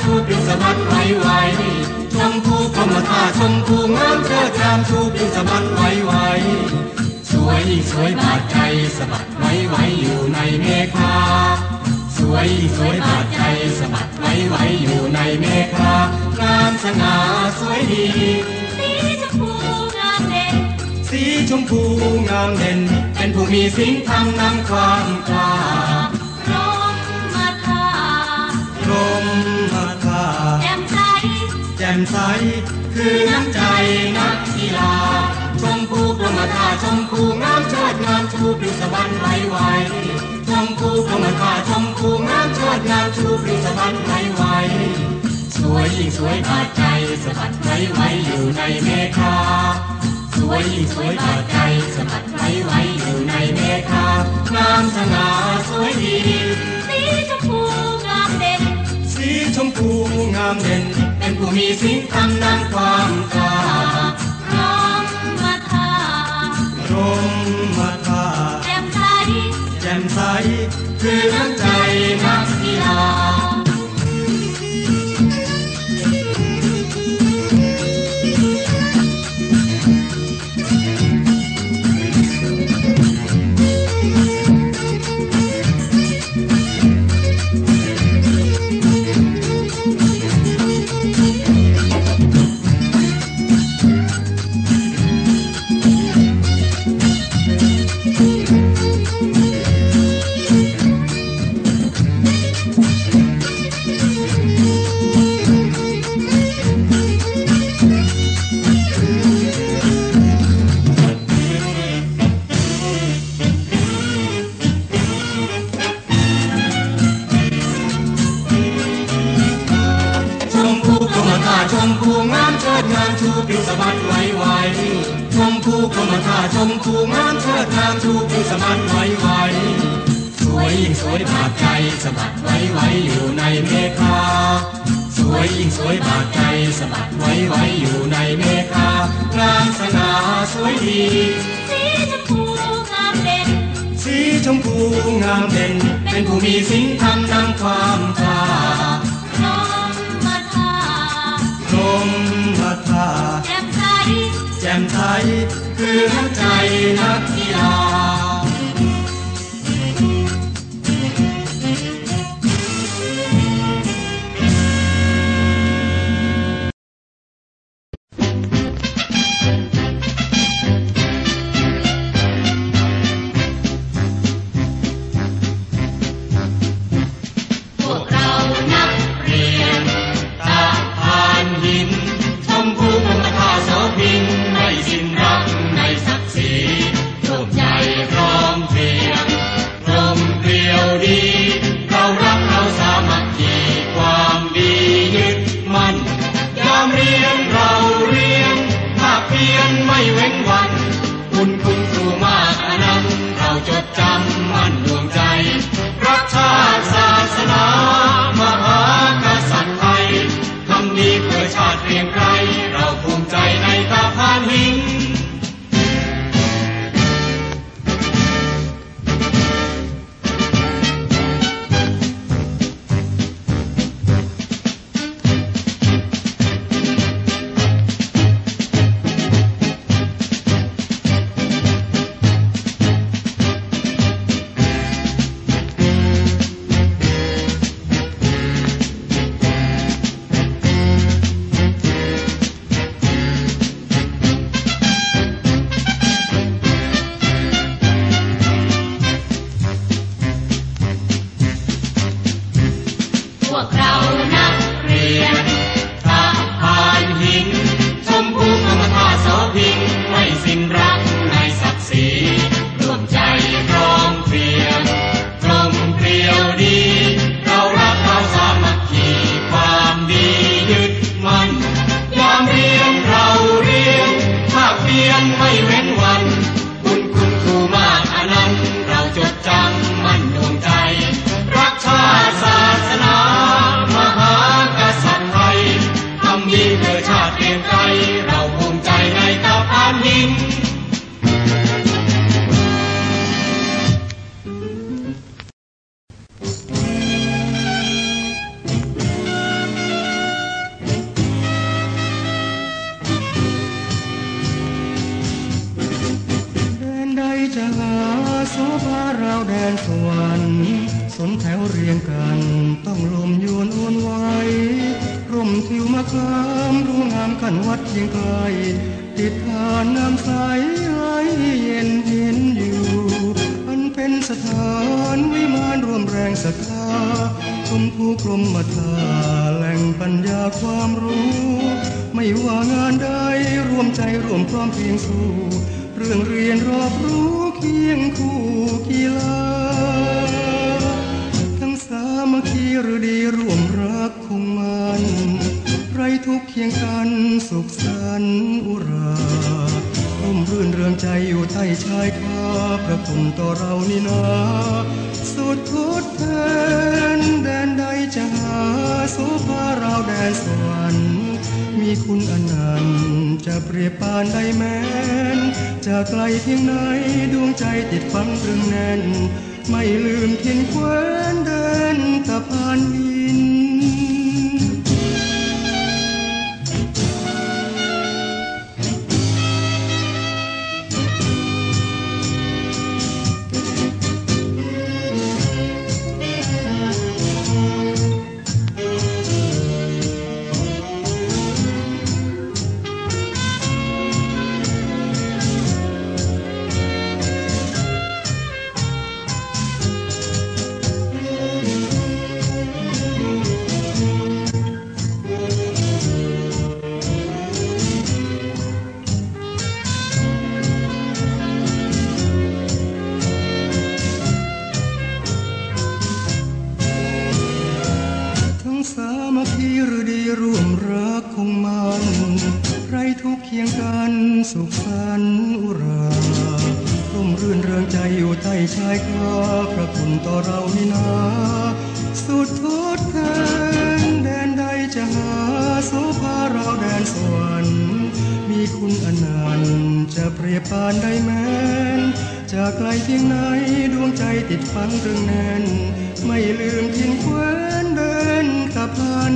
ชูปลิวสะบัดไหวไหวชมพูกรมท่าชมพูงามเชิดงามชูปลิวสะบัดไหวไหวสวยยิ่งสวยบาดใจสะบัดไหวไหวอยู่ในเมฆาสวยยิ่งสวยบาดใจสะบัดไหวไหวอยู่ในเมฆางามสง่าสวยดี สีชมพูงามเด่น สีชมพูงามเด่น เป็นผู้มีสิ่งทำนำความกล้า จ่มใส คือน้ำใจนักกีฬา ชมพูกรมท่าชมพูงามเชิดงามชูปลิวสะบันไหวไหวชมพูกรมท่าชมพูงามเชิดงามชูปลิวสะบันไหวไหวสวยยิ่งสวยบาดใจสะบัดไหวไหวอยู่ในเมฆาสวยยิ่งสวยบาดใจสะบัดไหวไหวอยู่ในเมฆางามสง่าสวยดี สีชมพูงามเด่น สีชมพูงามเด่น เป็นผู้มีสิ่งทำนำความกล้าร่มมาทาลมมาทาแจ่มใสแจ่มใส คือน้ำใจนักกีฬา ความกล้าร่มมาทาลมมาทาแจ่มใสแจ่มใสคือน้ำใจนักกีฬา เรียนทหารหินาวแดนสวรรค์สนแถวเรียงกัน ต้องลมยวนอ้วนไว้ร่มทิวมะขามรู้งามขันวัดเพียงไกลติดทานน้ำใสไหลเย็นเย็นอยู่อันเป็นสถานวิมานรวมแรงศรัทธาชมผู้กรมมาทาแหล่งปัญญาความรู้ ไม่ว่างานใดรวมใจรวมพร้อมเพียงสู้ เรื่องเรียนรอบรู้เคียงคู่กีฬา ทั้งสามัคคีหรือดีร่วมรักคงมันไรทุกเคียงกันสุขสันต์อุราร่มรื่นเรืองใจอยู่ใต้ชายคาพระคุณต่อเรานี่นาสุดทดแทนแดนใดจะหาโสภาราวแดนสวรรค์มีคุณอนันต์ จะเปรียบปานใดแม้น จะไกลเพียงไหนดวงใจติดฝังตรึงแน่น ไม่ลืมทิ้งแควนเดินตะพานดิ สุขสันต์อุราร่มรื่นเรืองใจอยู่ใต้ชายคาพระคุณต่อเรานี่นา สุดทดแทนแดนใดจะหาโสภาเราแดนสวรรค์มีคุณอนันต์จะเปรียบปานได้แม้นจากไกลเพียงไหนดวงใจติดฝังตรึงแน่น ไม่ลืมทิ้งแคว้นเดินกับพาน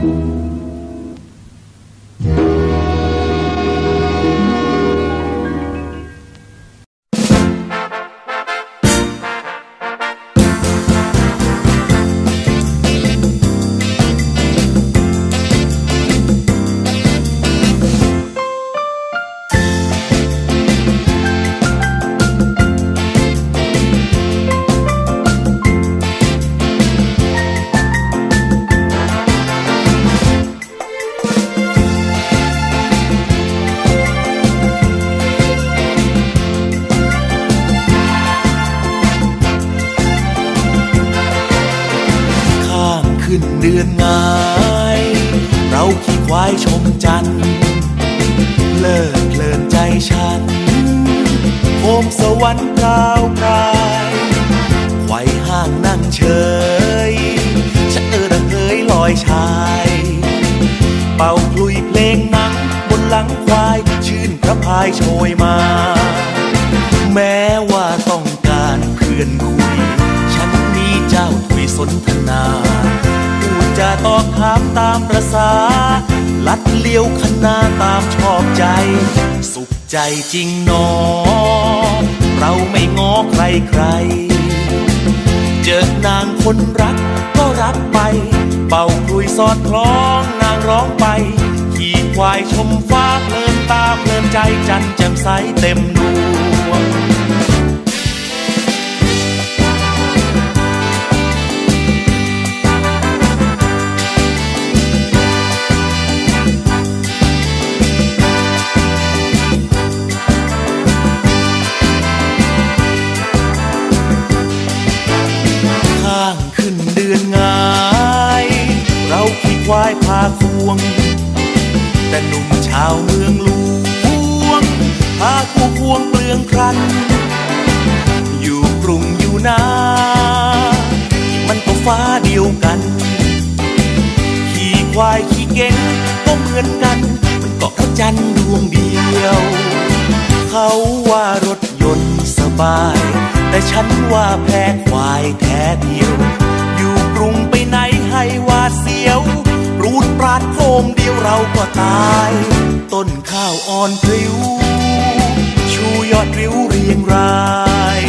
ข้ มสวรรค์กราวกายไขว่ห้างนั่งเฉยฉันเออระเหยลอยชาย เป่าคลุยเพลงหนังบนหลังควาย ชื่นพระพายโชยมา แม้ว่าต้องการเพื่อนคุย ฉันมีเจ้าถุยสนทนาพูดจะตอบถามตามประษาลัดเลี้ยวคณาตามชอบใจ ใจจริงหนอเราไม่ง้อใครใคร เจอนางคนรักก็รักไป เป่าคุยสอดคล้องนางร้องไป ขี่ควายชมฟ้าเพลินตาเพลินใจจันแจ่มใสเต็มดวง วง แต่หนุ่มชาวเมืองหลวงพาคู่ควงเปลืองครัน อยู่กรุงอยู่นามันก็ฟ้าเดียวกัน ขี่ควายขี่เก่งก็เหมือนกัน มันก็พระจันทร์ดวงเดียว เขาว่ารถยนต์สบาย แต่ฉันว่าแพ้ควายแท้เดียว อยู่กรุงไปไหนให้วาเสียว รูดปราดโคมเดียวเราก็ตาย ต้นข้าวอ่อนพริ้ว ชูยอดริ้วเรียงราย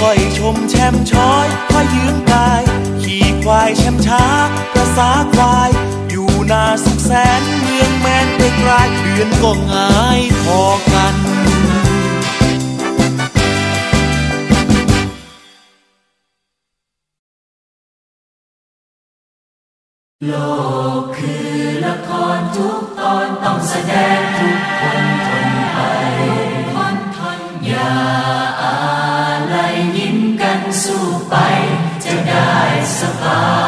ค่อยชมแช่มช้อยค่อยยืนกาย ขี่ควายแช่มช้าประสาควาย อยู่นาสุขแสนเมืองแมนไปกลายเดือนก็งายพอกั โลกคือละครทุกตอนต้องแสดงทุกคนทนไปนทนอย่าอะไรยิ้มกันสู้ไปจะได้สบาย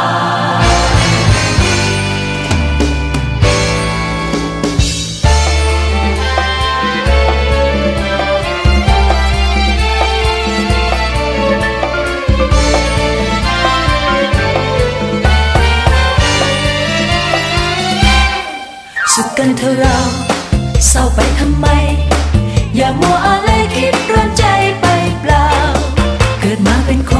สุขกันเถอะเราเศร้าไปทำไม อย่ามัวอะไรคิดร้อนใจไปเปล่า เกิดมาเป็นคน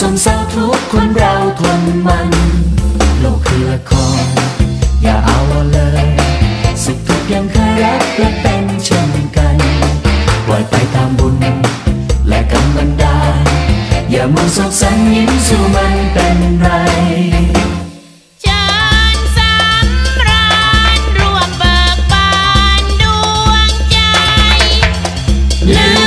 สมเศร้าทุกคนเราทนมัน โลกคือละคร อย่าเอาเลย สุขทุกยังเคยรักและเป็นเช่นกันปล่อยไปตามบุญ และกรรมบันดาลอย่ามังสกสัยยิ้มสู่มันเป็นไรลืม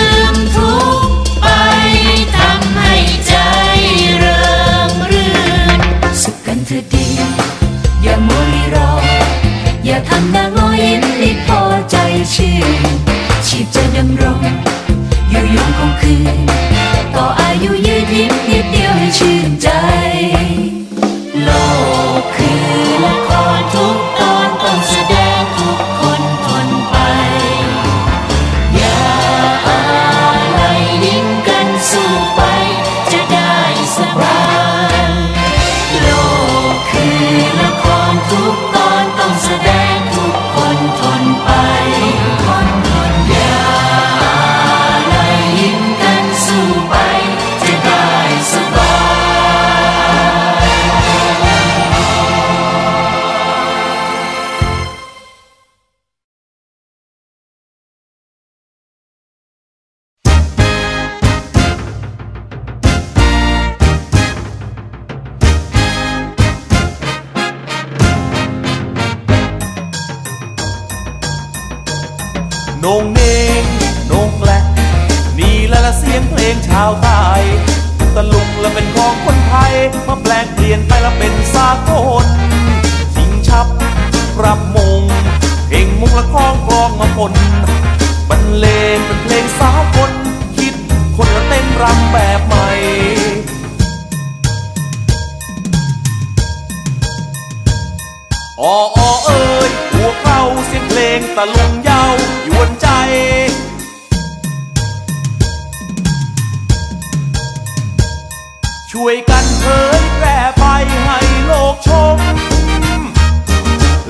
วยกันเผยแพร่ไปให้โลกชม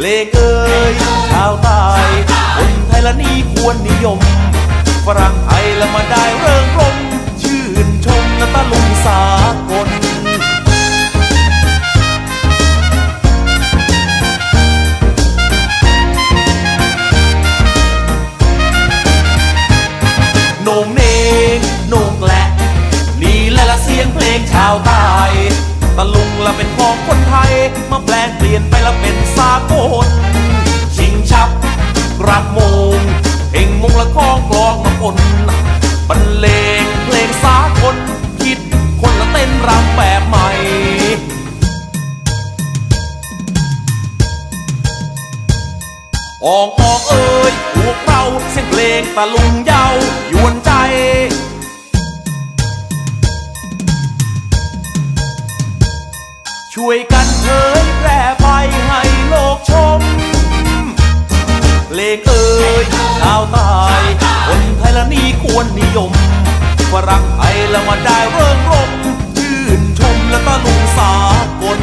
เลขเอ่ยชาวใต้คนไทยละนี่ควรนิยม ฝรั่งไทยละมาได้เริงรมชื่นชมนะตะลุงสา ชาวใต้ตะลุงละเป็นของคนไทย มาแปลงเปลี่ยนไปละเป็นสากลชิงชับรับมงเพลงมงละคล้องกลองมาปนบรรเลงเพลงสากลคิดคนละเต้นรำแบบใหม่ออกออกเอ้ยพวกเราเสียงเพลงตะลุงเยาวยวนใจ ช่วยกันเผยแพร่ไปให้โลกชม เลงเอ่ยชาวใต้คนไทยละนี่ควรนิยมฝรั่งไทยละมาได้เริ่งรมชื่นชมและตะลุงสากล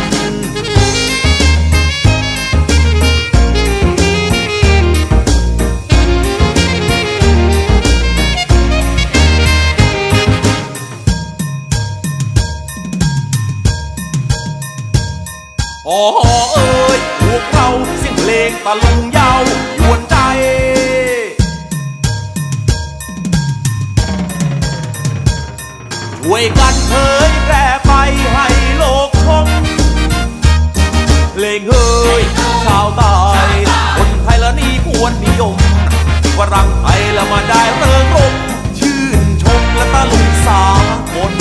เอ้ยพวกเราเสียงเพลงตะลุงเยาวยวนใจช่วยกันเผยแพร่ไปให้โลกชมเพลงเฮ้ยชาวใต้คนไทยละนี่ควรนิยมฝรั่งไทยละมาได้เริงรมชื่นชมและตะลุงสากล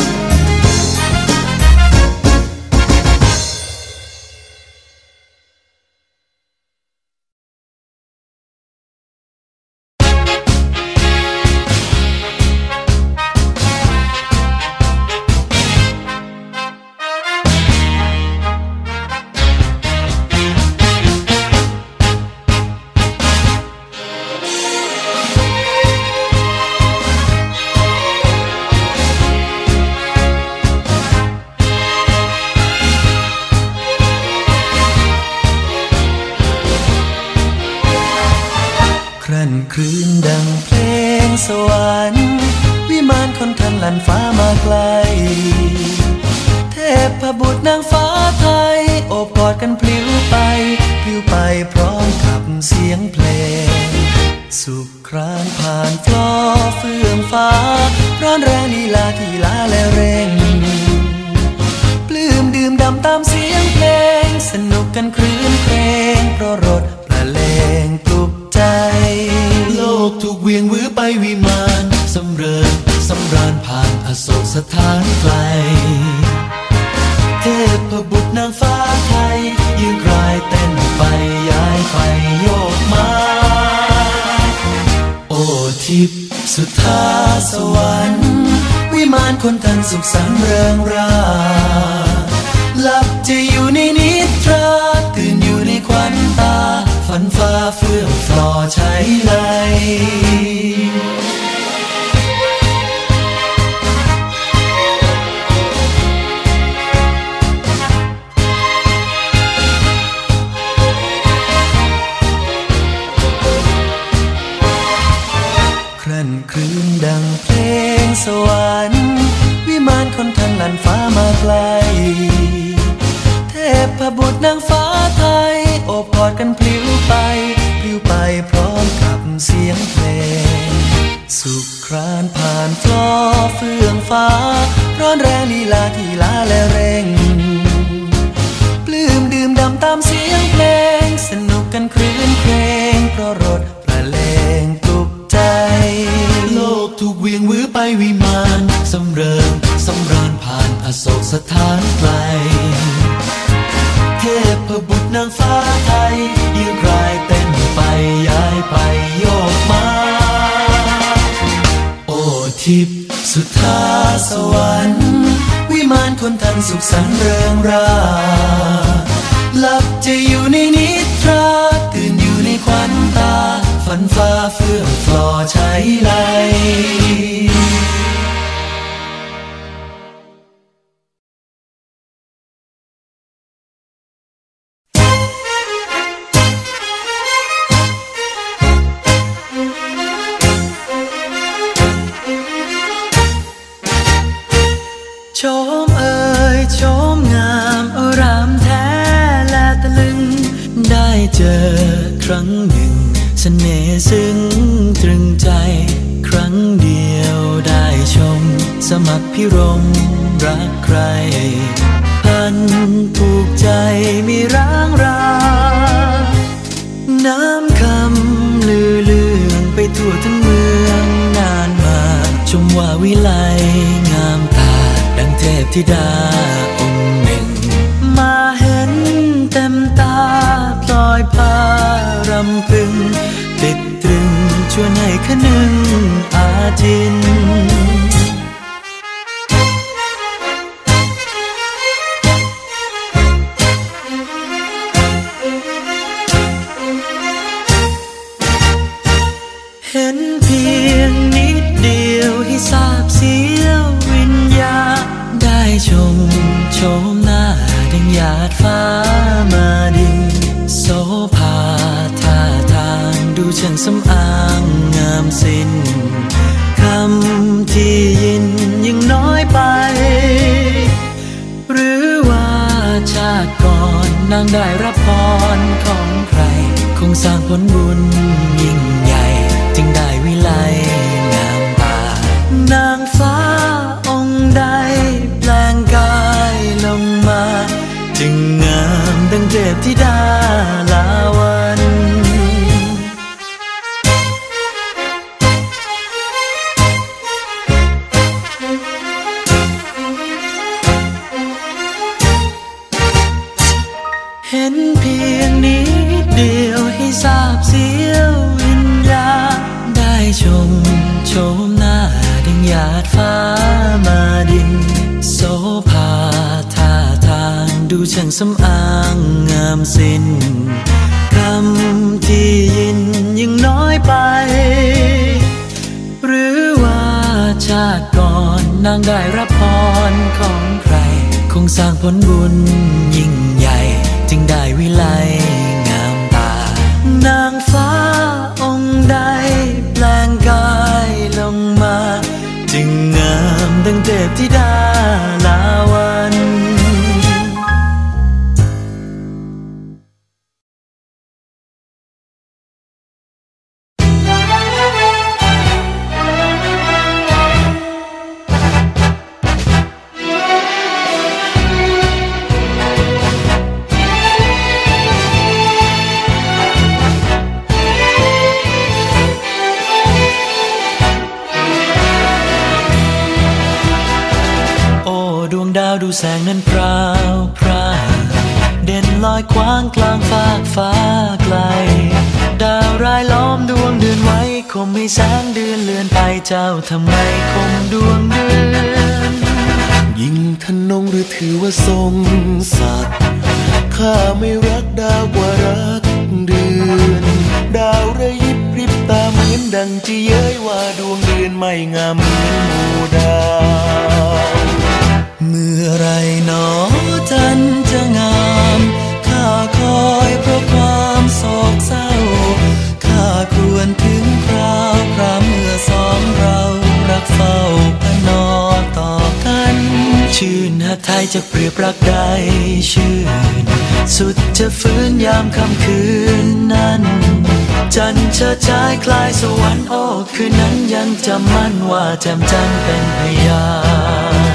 ครืนดังเพลงสวรรค์ วิมานคนทันลันฟ้ามาไกล เทพบุตรนางฟ้าไทย โอบกอดกันพลิ้วไป พลิ้วไปพร้อมกับเสียงเพลง สุขครานผ่านฟลอเฟื่องฟ้า ร้อนแรงลีลาที่ลา ไปวิมานสำเริญสำราญผ่านอโศกสถานไกล เทพบุตรนางฟ้าไทย ยืนกรายเต้นไปย้ายไปโยกมา โอทิพสุธาสวรรค์ วิมานคนทันสุขสันเริงราหลับจะอยู่ในนิทราตื่นอยู่ในควันตา ฝันฟ้าเฟื่องฟลอใช้ไหล เฟื่องฟ้า ร้อนแรงลีลาที่ลาและเร่ง ปลื้มดื่มดำตามเสียงเพลง เจอครั้งหนึ่งสเสน่ห์ซึ้งตรึงใจ ครั้งเดียวได้ชม สมัครพิรมรักใคร พันผูกใจมีร้างรา น้ำคำลือเลืองไปทั่วทั้งเมืองนานมา ชมว่าวิไลงามตา ดังเทพธิดาำพึง ติดตรึงชวนให้คนึงอาจิน เพียงนิดเดียวให้ทราบเสียววิญญาณได้ชมโชมหน้าดังหยาดฟ้ามาดิน โสภาท่าทางดูช่างสำอางงามสิ้นคำที่ยินยังน้อยไป หรือว่าชาติก่อนนางได้รับพรของใคร คงสร้างผลบุญยิ่งใหญ่ จึงได้วิไล ฟ้าไกล ดาวรายล้อมดวงเดือนไว้คมให้แสงเดือนเลือนไปเจ้าทำไมคมดวงเดือนยิ่งทนงหรือถือว่าทรงสัตว์ข้าไม่รักดาวกว่ารักเดือนดาวระยิบริบตาเหมือนดังจะเย้ยว่าดวงเดือนไม่งามเหมือนหมู่ดาวเมื่อไรหนอจันจะงาม อยเพราะความโศกเศร้า ข้าควรถึงคราวคราเมื่อสองเรารักเฝ้าพนอต่อกัน ชื่นหาไทยจะเปรียบรักใดชื่น สุดจะฟื้นยามค่ำคืนนั้น จันเชิดชายคลายสวรรค์โอ้คืนนั้นยังจำมั่นว่าแจ่มจันเป็นพยาน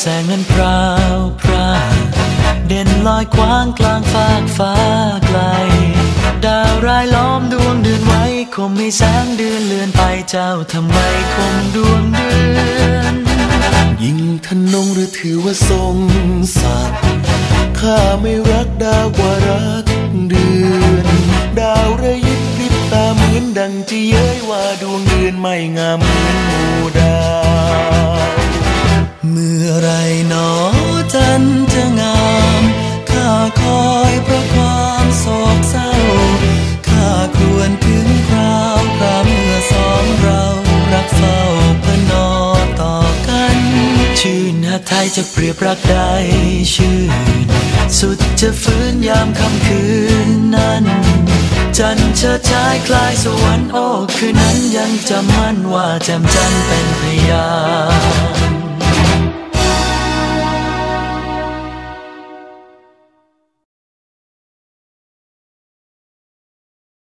แสงนั้นพราวพราเด่นลอยคว้างกลางฟากฟ้าไกล ดาวรายล้อมดวงเดือนไว้คมให้แสงเดือนเลือนไปเจ้าทำไมคมดวงเดือน ยิ่งทนงหรือถือว่าทรงสัตว์ข้าไม่รักดาวกว่ารักเดือน ดาวระยิบริบตาเหมือนดังจะเย้ยว่าดวงเดือนไม่งามเหมือนหมู่ดาว มื่อไรหนอจันจะงามข้าคอยเพราะความโศกเศร้าข้าควรถึงคราวคราเมื่อสองเรารักเฝ้าพนอต่อกัน ชื่นหาไทยจะเปรียบรักใดชื่น สุดจะฟื้นยามค่ำคืนนั้นจันเชิดชายคลายสวรรค์โอ้คืนนั้นยังจำมั่นว่าแจ่มจันเป็นพยาน